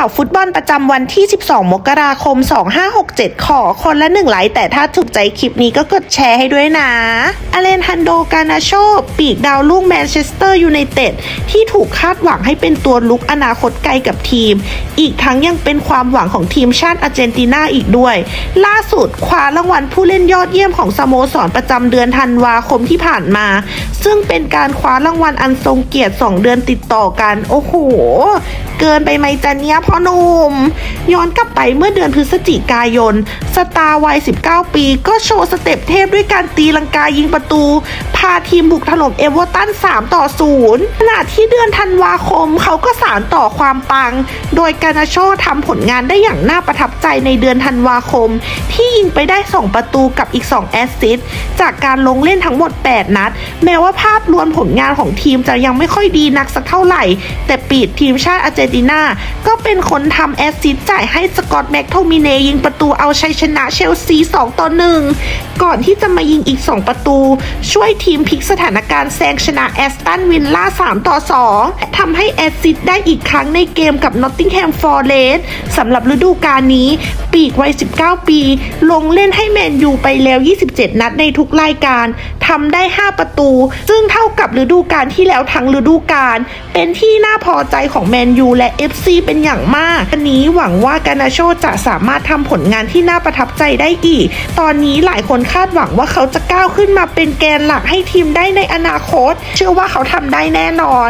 ข่าวฟุตบอลประจำวันที่ 12 มกราคม 2567 ขอคนละหนึ่งไลค์แต่ถ้าถูกใจคลิปนี้ก็กดแชร์ให้ด้วยนะ อเลนฮันโดกานาโช ปีกดาวรุ่งแมนเชสเตอร์ยูไนเต็ดที่ถูกคาดหวังให้เป็นตัวลุกอนาคตไกลกับทีม อีกทั้งยังเป็นความหวังของทีมชาติอาร์เจนตินาอีกด้วย ล่าสุดคว้ารางวัลผู้เล่นยอดเยี่ยมของสโมสรประจำเดือนธันวาคมที่ผ่านมา ซึ่งเป็นการคว้ารางวัลอันทรงเกียรติ 2 เดือนติดต่อกัน โอ้โห เกินไปไหมจันเนี้ยพ่อหนุ่ม ย้อนกลับไปเมื่อเดือนพฤศจิกายน สตาร์วัย 19 ปี ก็โชว์สเต็ปเทพด้วยการตีลังกายิงประตู พาทีมบุกถล่มเอเวอร์ตัน 3 ต่อ 0 ขณะที่เดือนธันวาคมเขาก็สารต่อความปัง โดยกานาโชทำผลงานได้อย่างน่าประทับใจในเดือนธันวาคม ที่ยิงไปได้ 2 ประตูกับอีก 2 แอสซิสต์จากการลงเล่นทั้งหมด 8 นัด แม้ว่าภาพรวมผลงานของทีมจะยังไม่ค่อยดีนักสักเท่าไหร่ แต่ปีดทีมชาติอาร์เจนตินาก็เป็นคนทำแอสซิสต์จ่ายให้สกอตแม็กโทมิเนยิงประตูเอาชัยชนะเชลซี 2 ต่อ 1 ก่อนที่จะมายิงอีก 2 ประตู ช่วยทีมพลิกสถานการณ์แซงชนะแอสตันวินล่า 3 ต่อ 2ทำให้แอสซิสต์ได้อีกครั้งในเกมกับนอตติงแฮมฟอร์เรสสำหรับฤดูกาลนี้ ปีกวัย 19 ปี ลงเล่นให้แมนยูไปแล้ว 27 นัดในทุกรายการ ทำได้ 5 ประตู ซึ่งเท่ากับฤดูกาลที่แล้วทั้งฤดูกาลเป็นที่น่าพอใจของแมนยูและ FC เป็นอย่างมาก อันนี้หวังว่ากานาโชจะสามารถทำผลงานที่น่าประทับใจได้อีก ตอนนี้หลายคนคาดหวังว่าเขาจะก้าวขึ้นมาเป็นแกนหลักให้ทีมได้ในอนาคต เชื่อว่าเขาทำได้แน่นอน